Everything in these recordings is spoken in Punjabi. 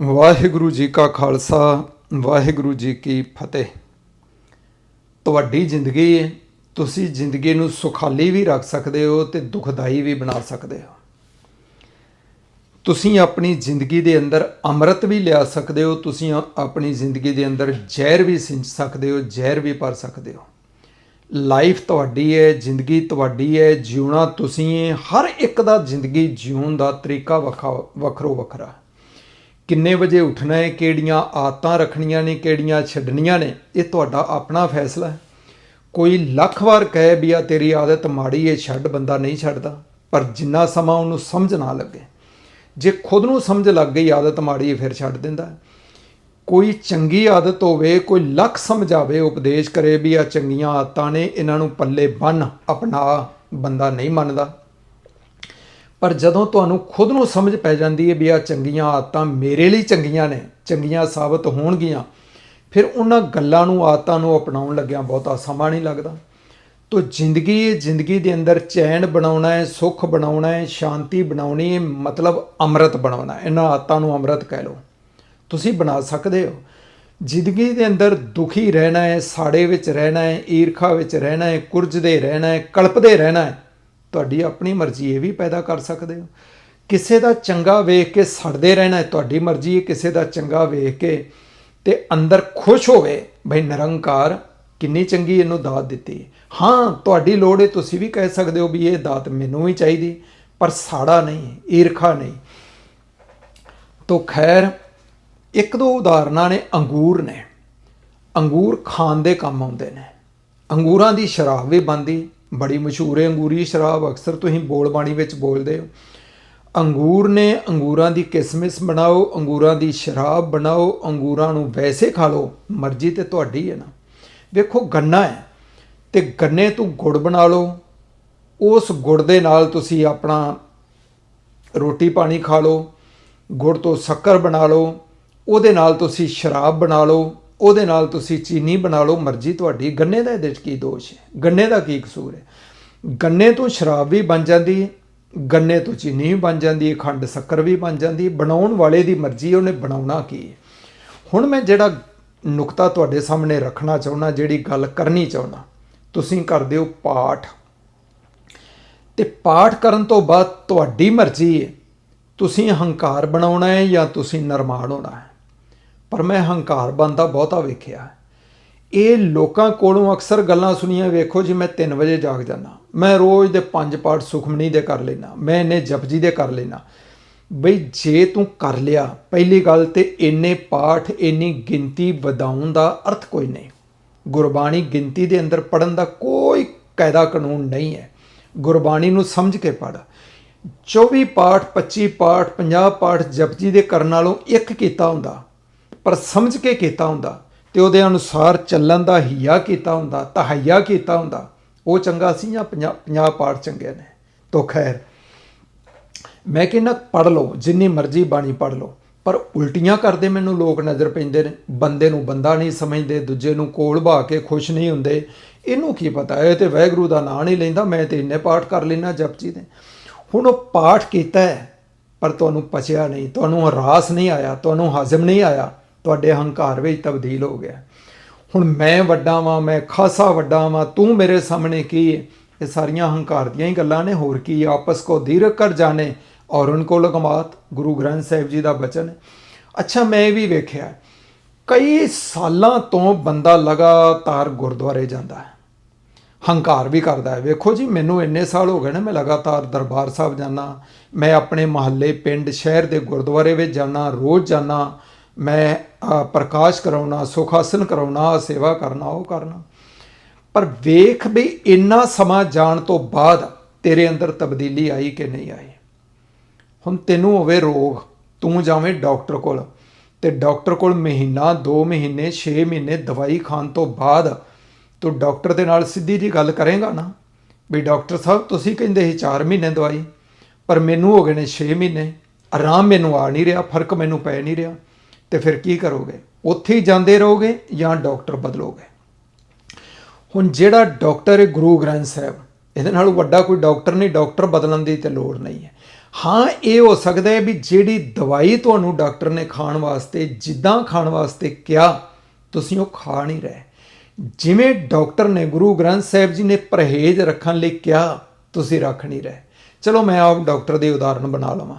ਵਾਹਿਗੁਰੂ ਜੀ ਕਾ ਖਾਲਸਾ, ਵਾਹਿਗੁਰੂ ਜੀ ਕੀ ਫਤਿਹ। ਤੁਹਾਡੀ ਜ਼ਿੰਦਗੀ ਹੈ ਤੁਸੀਂ ਜ਼ਿੰਦਗੀ ਨੂੰ ਸੁਖਾਲੀ ਵੀ ਰੱਖ ਸਕਦੇ ਹੋ ਤੇ ਦੁਖਦਾਈ ਵੀ ਬਣਾ ਸਕਦੇ ਹੋ। ਤੁਸੀਂ ਆਪਣੀ ਜ਼ਿੰਦਗੀ ਦੇ ਅੰਦਰ ਅੰਮ੍ਰਿਤ ਵੀ ਲਿਆ ਸਕਦੇ ਹੋ, ਤੁਸੀਂ ਆਪਣੀ ਜ਼ਿੰਦਗੀ ਦੇ ਅੰਦਰ ਜ਼ਹਿਰ ਵੀ ਸਿੰਚ ਸਕਦੇ ਹੋ, ਜ਼ਹਿਰ ਵੀ ਭਰ ਸਕਦੇ ਹੋ। ਲਾਈਫ ਤੁਹਾਡੀ ਹੈ, ਜ਼ਿੰਦਗੀ ਤੁਹਾਡੀ ਹੈ, ਜਿਉਣਾ ਤੁਸੀਂ ਹੈ, ਹਰ ਇੱਕ ਦਾ ਜ਼ਿੰਦਗੀ ਜਿਉਣ ਦਾ ਤਰੀਕਾ ਵੱਖਾ ਵੱਖਰੋ ਵੱਖਰਾ ਕਿੰਨੇ ਵਜੇ ਉੱਠਣਾ ਹੈ, ਕਿਹੜੀਆਂ ਆਦਤਾਂ ਰੱਖਣੀਆਂ ਨੇ, ਕਿਹੜੀਆਂ ਛੱਡਣੀਆਂ ਨੇ, ਇਹ ਤੁਹਾਡਾ ਆਪਣਾ ਫੈਸਲਾ ਹੈ। ਕੋਈ ਲੱਖ ਵਾਰ ਕਹੇ ਵੀ ਆ, ਤੇਰੀ ਆਦਤ ਮਾੜੀ ਹੈ ਛੱਡ, ਬੰਦਾ ਨਹੀਂ ਛੱਡਦਾ। ਪਰ ਜਿੰਨਾ ਸਮਾਂ ਉਹਨੂੰ ਸਮਝ ਨਾ ਲੱਗੇ। ਜੇ ਖੁਦ ਨੂੰ ਸਮਝ ਲੱਗ ਗਈ, ਆਦਤ ਮਾੜੀ ਹੈ ਫਿਰ ਛੱਡ ਦਿੰਦਾ ਕੋਈ ਚੰਗੀ ਆਦਤ ਹੋਵੇ, ਕੋਈ ਲੱਖ ਸਮਝਾਵੇ, ਉਪਦੇਸ਼ ਕਰੇ ਵੀ ਆ, ਚੰਗੀਆਂ ਆਦਤਾਂ ਨੇ, ਇਹਨਾਂ ਨੂੰ ਪੱਲੇ ਬੰਨ ਅਪਣਾ ਬੰਦਾ ਨਹੀਂ ਮੰਨਦਾ। ਪਰ ਜਦੋਂ ਤੁਹਾਨੂੰ ਖੁਦ ਨੂੰ ਸਮਝ ਪੈ ਜਾਂਦੀ ਹੈ ਵੀ ਆ ਚੰਗੀਆਂ ਆਦਤਾਂ ਮੇਰੇ ਲਈ ਚੰਗੀਆਂ ਨੇ, ਚੰਗੀਆਂ ਸਾਬਤ ਹੋਣਗੀਆਂ, ਫਿਰ ਉਹਨਾਂ ਗੱਲਾਂ ਨੂੰ, ਆਦਤਾਂ ਨੂੰ ਅਪਣਾਉਣ ਲੱਗਿਆਂ ਬਹੁਤਾ ਸਮਾਂ ਨਹੀਂ ਲੱਗਦਾ। ਤੋ ਜ਼ਿੰਦਗੀ ਹੈ ਜ਼ਿੰਦਗੀ ਦੇ ਅੰਦਰ ਚੈਨ ਬਣਾਉਣਾ ਹੈ, ਸੁੱਖ ਬਣਾਉਣਾ ਹੈ, ਸ਼ਾਂਤੀ ਬਣਾਉਣੀ ਹੈ, ਮਤਲਬ ਅੰਮ੍ਰਿਤ ਬਣਾਉਣਾ ਇਹਨਾਂ ਆਦਤਾਂ ਨੂੰ ਅੰਮ੍ਰਿਤ ਕਹਿ ਲਓ। ਤੁਸੀਂ ਬਣਾ ਸਕਦੇ ਹੋ। ਜ਼ਿੰਦਗੀ ਦੇ ਅੰਦਰ ਦੁਖੀ ਰਹਿਣਾ ਹੈ, ਸਾੜੇ ਵਿੱਚ ਰਹਿਣਾ ਹੈ, ਈਰਖਾ ਵਿੱਚ ਰਹਿਣਾ ਹੈ ਕੁਰਜਦੇ ਰਹਿਣਾ ਹੈ ਕਲਪਦੇ ਰਹਿਣਾ ਹੈ। ਤੁਹਾਡੀ ਆਪਣੀ ਮਰਜ਼ੀ, ਇਹ ਵੀ ਪੈਦਾ ਕਰ ਸਕਦੇ ਹੋ। ਕਿਸੇ ਦਾ ਚੰਗਾ ਵੇਖ ਕੇ ਸੜਦੇ ਰਹਿਣਾ ਤੁਹਾਡੀ ਮਰਜ਼ੀ ਹੈ, ਕਿਸੇ ਦਾ ਚੰਗਾ ਵੇਖ ਕੇ ਤੇ ਅੰਦਰ ਖੁਸ਼ ਹੋਵੇ ਭਈ ਨਿਰੰਕਾਰ ਕਿੰਨੀ ਚੰਗੀ ਇਹਨੂੰ ਦਾਤ ਦਿੱਤੀ ਹਾਂ। ਤੁਹਾਡੀ ਲੋੜ ਹੈ, ਤੁਸੀਂ ਵੀ ਕਹਿ ਸਕਦੇ ਹੋ ਵੀ ਇਹ ਦਾਤ ਮੈਨੂੰ ਵੀ ਚਾਹੀਦੀ, ਪਰ ਸਾੜਾ ਨਹੀਂ, ਈਰਖਾ ਨਹੀਂ। ਤੋ ਖੈਰ, ਇੱਕ ਦੋ ਉਦਾਹਰਨਾਂ ਨੇ ਅੰਗੂਰ ਨੇ। ਅੰਗੂਰ ਖਾਣ ਦੇ ਕੰਮ ਆਉਂਦੇ ਨੇ। ਅੰਗੂਰਾਂ ਦੀ ਸ਼ਰਾਬ ਵੀ ਬਣਦੀ ਬੜੀ ਮਸ਼ਹੂਰ ਹੈ, ਅੰਗੂਰੀ ਸ਼ਰਾਬ ਅਕਸਰ ਤੁਸੀਂ ਬੋਲ ਬਾਣੀ ਵਿੱਚ ਬੋਲਦੇ ਹੋ। ਅੰਗੂਰ ਨੇ ਅੰਗੂਰਾਂ ਦੀ ਕਿਸਮਿਸ ਬਣਾਓ, ਅੰਗੂਰਾਂ ਦੀ ਸ਼ਰਾਬ ਬਣਾਓ, ਅੰਗੂਰਾਂ ਨੂੰ ਵੈਸੇ ਖਾ ਲਓ, ਮਰਜ਼ੀ ਤੇ ਤੁਹਾਡੀ ਹੈ ਨਾ। ਵੇਖੋ, ਗੰਨਾ ਹੈ ਤੇ ਗੰਨੇ ਤੋਂ ਗੁੜ ਬਣਾ ਲਓ। ਉਸ ਗੁੜ ਦੇ ਨਾਲ ਤੁਸੀਂ ਆਪਣਾ ਰੋਟੀ ਪਾਣੀ ਖਾ ਲਓ, ਗੁੜ ਤੋਂ ਸ਼ੱਕਰ ਬਣਾ ਲਓ, ਉਹਦੇ ਨਾਲ ਤੁਸੀਂ ਸ਼ਰਾਬ ਬਣਾ ਲਓ। ਉਹਦੇ ਨਾਲ ਤੁਸੀਂ ਚੀਨੀ ਬਣਾ ਲਓ, ਮਰਜ਼ੀ ਤੁਹਾਡੀ। ਗੰਨੇ ਦਾ ਇਹਦੇ 'ਚ ਕੀ ਦੋਸ਼ ਹੈ? ਗੰਨੇ ਦਾ ਕੀ ਕਸੂਰ ਹੈ? ਗੰਨੇ ਤੋਂ ਸ਼ਰਾਬ ਵੀ ਬਣ ਜਾਂਦੀ ਹੈ, ਗੰਨੇ ਤੋਂ ਚੀਨੀ ਵੀ ਬਣ ਜਾਂਦੀ ਹੈ, ਖੰਡ ਸ਼ੱਕਰ ਵੀ ਬਣ ਜਾਂਦੀ ਹੈ। ਬਣਾਉਣ ਵਾਲੇ ਦੀ ਮਰਜ਼ੀ ਉਹਨੇ ਬਣਾਉਣਾ ਕੀ ਹੈ? ਹੁਣ ਮੈਂ ਜਿਹੜਾ ਨੁਕਤਾ ਤੁਹਾਡੇ ਸਾਹਮਣੇ ਰੱਖਣਾ ਚਾਹੁੰਦਾ ਜਿਹੜੀ ਗੱਲ ਕਰਨੀ ਚਾਹੁੰਦਾ ਤੁਸੀਂ ਕਰਦੇ ਹੋ ਪਾਠ। ਤੇ ਪਾਠ ਕਰਨ ਤੋਂ ਬਾਅਦ ਤੁਹਾਡੀ ਮਰਜ਼ੀ ਹੈ, ਤੁਸੀਂ ਹੰਕਾਰ ਬਣਾਉਣਾ ਹੈ ਜਾਂ ਤੁਸੀਂ ਨਰਮਾਨ ਹੋਣਾ ਹੈ। ਪਰ ਮੈਂ ਹੰਕਾਰ ਬੰਦਾ ਬਹੁਤਾ ਵੇਖਿਆ ਇਹ ਲੋਕਾਂ ਕੋਲੋਂ ਅਕਸਰ ਗੱਲਾਂ ਸੁਣੀਆਂ ਵੇਖੋ ਜੀ, ਮੈਂ 3 ਵਜੇ ਜਾਗ ਜਾਂਦਾ। ਮੈਂ ਰੋਜ਼ ਦੇ ਪੰਜ ਪਾਠ ਸੁਖਮਨੀ ਦੇ ਕਰ ਲੈਣਾ ਮੈਂ ਇਹਨੇ ਜਪਜੀ ਦੇ ਕਰ ਲੈਣਾ ਬਈ ਜੇ ਤੂੰ ਕਰ ਲਿਆ, ਪਹਿਲੀ ਗੱਲ ਤੇ ਇੰਨੇ ਪਾਠ, ਇੰਨੀ ਗਿਣਤੀ ਵਧਾਉਣ ਦਾ ਅਰਥ ਕੋਈ ਨਹੀਂ। ਗੁਰਬਾਣੀ ਗਿਣਤੀ ਦੇ ਅੰਦਰ ਪੜਨ ਦਾ ਕੋਈ ਕਾਇਦਾ ਕਾਨੂੰਨ ਨਹੀਂ ਹੈ। ਗੁਰਬਾਣੀ ਨੂੰ ਸਮਝ ਕੇ ਪੜ 24 ਪਾਠ 25 ਪਾਠ 50 ਪਾਠ ਜਪਜੀ ਦੇ ਕਰਨ ਨਾਲੋਂ ਇੱਕ ਕੀਤਾ ਹੁੰਦਾ। ਪਰ ਸਮਝ ਕੇ ਕੀਤਾ ਹੁੰਦਾ ਤੇ ਉਹਦੇ ਅਨੁਸਾਰ ਚੱਲਣ ਦਾ ਹਿਆ ਕੀਤਾ ਹੁੰਦਾ, ਤਹਈਆ ਕੀਤਾ ਹੁੰਦਾ। ਉਹ ਚੰਗਾ ਸੀ ਜਾਂ 50 50 ਪਾਠ ਚੰਗੇ ਨੇ? ਤੋ ਖੈਰ, ਮੈਂ ਕਹਿੰਦਾ ਪੜ ਲਓ, ਜਿੰਨੀ ਮਰਜ਼ੀ ਬਾਣੀ ਪੜ ਲਓ, ਪਰ ਉਲਟੀਆਂ ਕਰਦੇ ਮੈਨੂੰ ਲੋਕ ਨਜ਼ਰ ਪੈਂਦੇ ਨੇ। ਬੰਦੇ ਨੂੰ ਬੰਦਾ ਨਹੀਂ ਸਮਝਦੇ, ਦੂਜੇ ਨੂੰ ਕੋਲ ਭਾ ਕੇ ਖੁਸ਼ ਨਹੀਂ ਹੁੰਦੇ। ਇਹਨੂੰ ਕੀ ਪਤਾ? ਇਹ ਤੇ ਵਾਹਿਗੁਰੂ ਦਾ ਨਾਂ ਨਹੀਂ ਲੈਂਦਾ, ਮੈਂ ਤੇ ਇੰਨੇ ਪਾਠ ਕਰ ਲੈਣਾ ਜਪਜੀ ਦੇ। ਹੁਣ ਉਹ ਪਾਠ ਕੀਤਾ ਹੈ, ਪਰ ਤੁਹਾਨੂੰ ਪਚਿਆ ਨਹੀਂ, ਤੁਹਾਨੂੰ ਰਾਸ ਨਹੀਂ ਆਇਆ, ਤੁਹਾਨੂੰ ਹਾਜ਼ਮ ਨਹੀਂ ਆਇਆ। ਤੁਹਾਡੇ ਹੰਕਾਰ ਵਿੱਚ ਤਬਦੀਲ ਹੋ ਗਿਆ। ਹੁਣ ਮੈਂ ਵੱਡਾ ਵਾਂ, ਮੈਂ ਖਾਸਾ ਵੱਡਾ ਵਾਂ, ਤੂੰ ਮੇਰੇ ਸਾਹਮਣੇ ਕੀ ਹੈ ਇਹ ਸਾਰੀਆਂ ਹੰਕਾਰ ਦੀਆਂ ਹੀ ਗੱਲਾਂ ਨੇ, ਹੋਰ ਕੀ ਹੈ? ਆਪਸ ਕੋ ਧੀਰਕ ਕਰ ਜਾਣੇ ਔਰ ਉਨਕੋ ਲਗਮਾਤ ਗੁਰੂ ਗ੍ਰੰਥ ਸਾਹਿਬ ਜੀ ਦਾ ਬਚਨ। ਹੈ ਅੱਛਾ, ਮੈਂ ਇਹ ਵੀ ਵੇਖਿਆ, ਕਈ ਸਾਲਾਂ ਤੋਂ ਬੰਦਾ ਲਗਾਤਾਰ ਗੁਰਦੁਆਰੇ ਜਾਂਦਾ ਹੈ। ਹੰਕਾਰ ਵੀ ਕਰਦਾ ਹੈ। ਵੇਖੋ ਜੀ, ਮੈਨੂੰ ਇੰਨੇ ਸਾਲ ਹੋ ਗਏ ਨੇ, ਮੈਂ ਲਗਾਤਾਰ ਦਰਬਾਰ ਸਾਹਿਬ ਜਾਣਾ ਮੈਂ ਆਪਣੇ ਮਹੱਲੇ, ਪਿੰਡ, ਸ਼ਹਿਰ ਦੇ ਗੁਰਦੁਆਰੇ ਵਿੱਚ ਜਾਣਾ ਰੋਜ਼ ਜਾਣਾ ਮੈਂ ਪ੍ਰਕਾਸ਼ ਕਰਾਉਣਾ, ਸੁਖ ਸੁਖਾਸਨ ਕਰਾਉਣਾ, ਸੇਵਾ ਕਰਨਾ, ਉਹ ਕਰਨਾ। ਪਰ ਵੇਖ ਵੀ ਇੰਨਾ ਸਮਾਂ ਜਾਣ ਤੋਂ ਬਾਅਦ ਤੇਰੇ ਅੰਦਰ ਤਬਦੀਲੀ ਆਈ ਕਿ ਨਹੀਂ ਆਈ? ਹੁਣ ਤੈਨੂੰ ਹੋਵੇ ਰੋਗ, ਤੂੰ ਜਾਵੇਂ ਡਾਕਟਰ ਕੋਲ ਤੇ ਡਾਕਟਰ ਕੋਲ ਮਹੀਨਾ 2 ਮਹੀਨੇ 6 ਮਹੀਨੇ ਦਵਾਈ ਖਾਣ ਤੋਂ ਬਾਅਦ ਤੂੰ ਡਾਕਟਰ ਦੇ ਨਾਲ ਸਿੱਧੀ ਜੀ ਗੱਲ ਕਰੇਗਾ ਨਾ? ਵੀ ਡਾਕਟਰ ਸਾਹਿਬ, ਤੁਸੀਂ ਕਹਿੰਦੇ ਸੀ 4 ਮਹੀਨੇ ਦਵਾਈ, ਪਰ ਮੈਨੂੰ ਹੋ ਗਏ ਨੇ 6 ਮਹੀਨੇ। ਆਰਾਮ ਮੈਨੂੰ ਆ ਨਹੀਂ ਰਿਹਾ, ਫ਼ਰਕ ਮੈਨੂੰ ਪੈ ਨਹੀਂ ਰਿਹਾ। ਤੇ ਫਿਰ ਕੀ ਕਰੋਗੇ? ਉੱਥੇ ਹੀ ਜਾਂਦੇ ਰਹੋਗੇ ਜਾਂ ਡਾਕਟਰ ਬਦਲੋਗੇ? ਹੁਣ ਜਿਹੜਾ ਡਾਕਟਰ ਹੈ, ਗੁਰੂ ਗ੍ਰੰਥ ਸਾਹਿਬ, ਇਹਦੇ ਨਾਲ ਵੱਡਾ ਕੋਈ ਡਾਕਟਰ ਨਹੀਂ, ਡਾਕਟਰ ਬਦਲਣ ਦੀ ਤੇ ਲੋੜ ਨਹੀਂ ਹੈ। ਹਾਂ, ਇਹ ਹੋ ਸਕਦਾ ਹੈ ਵੀ ਜਿਹੜੀ ਦਵਾਈ ਤੁਹਾਨੂੰ ਡਾਕਟਰ ਨੇ ਖਾਣ ਵਾਸਤੇ, ਜਿੱਦਾਂ ਖਾਣ ਵਾਸਤੇ ਕਿਹਾ, ਤੁਸੀਂ ਉਹ ਖਾ ਨਹੀਂ ਰਹੇ। ਜਿਵੇਂ ਡਾਕਟਰ ਨੇ, ਗੁਰੂ ਗ੍ਰੰਥ ਸਾਹਿਬ ਜੀ ਨੇ ਪਰਹੇਜ਼ ਰੱਖਣ ਲਈ ਕਿਹਾ, ਤੁਸੀਂ ਰੱਖ ਨਹੀਂ ਰਹੇ। ਚਲੋ, ਮੈਂ ਆਪ ਡਾਕਟਰ ਦੇ ਉਦਾਹਰਣ ਬਣਾ ਲਵਾਂ।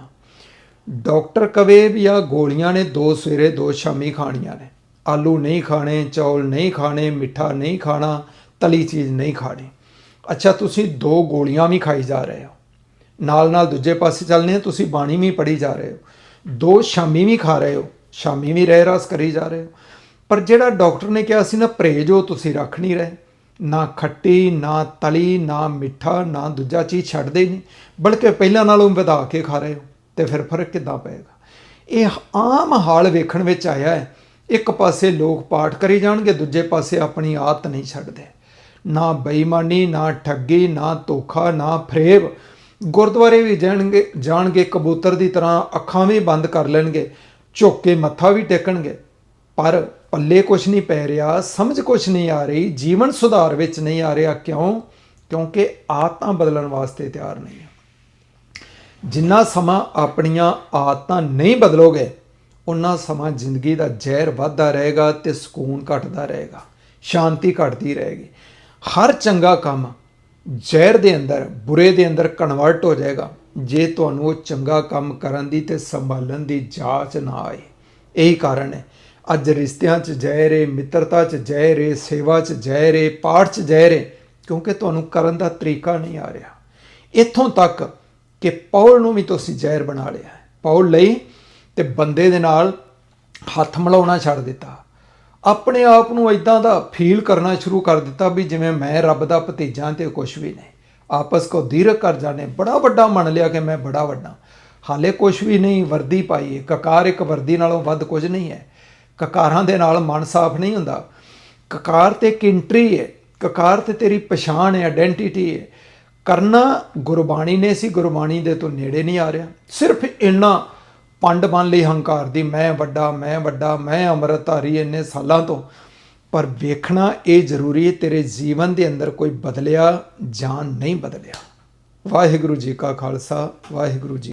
ਡਾਕਟਰ ਕਵੇ ਵੀ ਆ ਗੋਲੀਆਂ ਨੇ, ਦੋ ਸਵੇਰੇ, ਦੋ ਸ਼ਾਮੀ ਖਾਣੀਆਂ ਨੇ। ਆਲੂ ਨਹੀਂ ਖਾਣੇ, ਚੌਲ ਨਹੀਂ ਖਾਣੇ, ਮਿੱਠਾ ਨਹੀਂ ਖਾਣਾ, ਤਲੀ ਚੀਜ਼ ਨਹੀਂ ਖਾਣੀ। ਅੱਛਾ, ਤੁਸੀਂ ਦੋ ਗੋਲੀਆਂ ਵੀ ਖਾਈ ਜਾ ਰਹੇ ਹੋ। ਨਾਲ ਨਾਲ ਦੂਜੇ ਪਾਸੇ ਚੱਲਨੇ ਤੁਸੀਂ ਬਾਣੀ ਵੀ ਪੜੀ ਜਾ ਰਹੇ ਹੋ। ਦੋ ਸ਼ਾਮੀ ਵੀ ਖਾ ਰਹੇ ਹੋ, ਸ਼ਾਮੀ ਵੀ ਰਹਿ ਰਸ ਕਰੀ ਜਾ ਰਹੇ ਹੋ। ਪਰ ਜਿਹੜਾ ਡਾਕਟਰ ਨੇ ਕਿਹਾ ਸੀ ਨਾ, ਪਰਹੇਜ਼ ਉਹ ਤੁਸੀਂ ਰੱਖ ਨਹੀਂ ਰਹੇ। ਨਾ ਖੱਟੀ, ਨਾ ਤਲੀ, ਨਾ ਮਿੱਠਾ, ਨਾ ਦੂਜਾ ਚੀਜ਼ ਛੱਡਦੇ ਨਹੀਂ। ਬਲਕਿ ਪਹਿਲਾਂ ਨਾਲੋਂ ਵਧਾ ਕੇ ਖਾ ਰਹੇ ਹੋ। ਤੇ ਫਿਰ ਫ਼ਰਕ ਕਿੱਦਾਂ ਪਏਗਾ? ਇਹ ਆਮ ਹਾਲ ਵੇਖਣ ਵਿੱਚ ਆਇਆ ਹੈ, ਇੱਕ ਪਾਸੇ ਲੋਕ ਪਾਠ ਕਰੀ ਜਾਣਗੇ, ਦੂਜੇ ਪਾਸੇ ਆਪਣੀ ਆਦਤ ਨਹੀਂ ਛੱਡਦੇ। ਨਾ ਬੇਈਮਾਨੀ, ਨਾ ਠੱਗੀ, ਨਾ ਧੋਖਾ, ਨਾ ਫਰੇਬ। ਗੁਰਦੁਆਰੇ ਵੀ ਜਾਣਗੇ ਜਾਣਗੇ, ਕਬੂਤਰ ਦੀ ਤਰ੍ਹਾਂ ਅੱਖਾਂ ਵੀ ਬੰਦ ਕਰ ਲੈਣਗੇ, ਝੁੱਕ ਕੇ ਮੱਥਾ ਵੀ ਟੇਕਣਗੇ। ਪਰ ਪੱਲੇ ਕੁਛ ਨਹੀਂ ਪੈ ਰਿਹਾ, ਸਮਝ ਕੁਛ ਨਹੀਂ ਆ ਰਹੀ, ਜੀਵਨ ਸੁਧਾਰ ਵਿੱਚ ਨਹੀਂ ਆ ਰਿਹਾ। ਕਿਉਂ? ਕਿਉਂਕਿ ਆਦਤਾਂ ਬਦਲਣ ਵਾਸਤੇ ਤਿਆਰ ਨਹੀਂ। ਹੈ ਜਿੰਨਾ ਸਮਾਂ ਆਪਣੀਆਂ ਆਦਤਾਂ ਨਹੀਂ ਬਦਲੋਗੇ ਉਨਾ ਸਮਾਂ ਜ਼ਿੰਦਗੀ ਦਾ ਜ਼ਹਿਰ ਵੱਧਦਾ ਰਹੇਗਾ ਤੇ ਸਕੂਨ ਘਟਦਾ ਰਹੇਗਾ, ਸ਼ਾਂਤੀ ਘਟਦੀ ਰਹੇਗੀ। ਹਰ ਚੰਗਾ ਕੰਮ ਜ਼ਹਿਰ ਦੇ ਅੰਦਰ, ਬੁਰੇ ਦੇ ਅੰਦਰ ਕਨਵਰਟ ਹੋ ਜਾਏਗਾ, ਜੇ ਤੁਹਾਨੂੰ ਉਹ ਚੰਗਾ ਕੰਮ ਕਰਨ ਦੀ ਤੇ ਸੰਭਾਲਣ ਦੀ ਜਾਚ ਨਾ ਆਏ। ਇਹੀ ਕਾਰਨ ਹੈ। ਅੱਜ ਰਿਸ਼ਤਿਆਂ 'ਚ ਜ਼ਹਿਰ ਹੈ ਮਿੱਤਰਤਾ 'ਚ ਜ਼ਹਿਰ ਹੈ ਸੇਵਾ 'ਚ ਜ਼ਹਿਰ ਹੈ ਪਾਠ 'ਚ ਜ਼ਹਿਰ ਹੈ ਕਿਉਂਕਿ ਤੁਹਾਨੂੰ ਕਰਨ ਦਾ ਤਰੀਕਾ ਨਹੀਂ ਆ ਰਿਹਾ। ਇੱਥੋਂ ਤੱਕ ਕਿ ਪੌਲ ਨੂੰ ਵੀ ਤੁਸੀਂ ਜ਼ਹਿਰ ਬਣਾ ਲਿਆ ਪੌਲ ਲਈ ਤੇ ਬੰਦੇ ਦੇ ਨਾਲ ਹੱਥ ਮਿਲਾਉਣਾ ਛੱਡ ਦਿੱਤਾ। ਆਪਣੇ ਆਪ ਨੂੰ ਇਦਾਂ ਦਾ ਫੀਲ ਕਰਨਾ ਸ਼ੁਰੂ ਕਰ ਦਿੱਤਾ ਵੀ ਜਿਵੇਂ ਮੈਂ ਰੱਬ ਦਾ ਭਤੀਜਾ ਤੇ ਕੁਝ ਵੀ ਨਹੀਂ। ਆਪਸ ਕੋ ਦੀਰਘ ਕਰ ਜਾਣੇ। ਬੜਾ ਵੱਡਾ ਮੰਨ ਲਿਆ ਕਿ ਮੈਂ ਬੜਾ ਵੱਡਾ। ਹਾਲੇ ਕੁਝ ਵੀ ਨਹੀਂ, ਵਰਦੀ ਪਾਈ ਹੈ ਕਕਾਰ ਇੱਕ ਵਰਦੀ ਨਾਲੋਂ ਵੱਧ ਕੁਝ ਨਹੀਂ ਹੈ। ਕਕਾਰਾਂ ਦੇ ਨਾਲ ਮਨ ਸਾਫ਼ ਨਹੀਂ ਹੁੰਦਾ। ਕਕਾਰ ਤੇ ਇੱਕ ਐਂਟਰੀ ਹੈ ਕਕਾਰ ਤੇ ਤੇਰੀ ਪਛਾਣ ਹੈ ਆਇਡੈਂਟੀਟੀ ਹੈ ਕਰਨਾ ਗੁਰਬਾਣੀ ਨੇ ਸੀ, ਗੁਰਬਾਣੀ ਦੇ ਤੋਂ ਨੇੜੇ ਨਹੀਂ ਆ ਰਿਹਾ। ਸਿਰਫ ਇੰਨਾ ਪੰਡ ਬਣ ਲਈ ਹੰਕਾਰ ਦੀ, ਮੈਂ ਵੱਡਾ ਮੈਂ ਵੱਡਾ, ਮੈਂ ਅੰਮ੍ਰਿਤਧਾਰੀ ਇੰਨੇ ਸਾਲਾਂ ਤੋਂ। ਪਰ ਵੇਖਣਾ ਇਹ ਜ਼ਰੂਰੀ ਹੈ, ਤੇਰੇ ਜੀਵਨ ਦੇ ਅੰਦਰ ਕੋਈ ਬਦਲਿਆ ਜਾਂ ਨਹੀਂ ਬਦਲਿਆ। ਵਾਹਿਗੁਰੂ ਜੀ ਕਾ ਖਾਲਸਾ, ਵਾਹਿਗੁਰੂ ਜੀ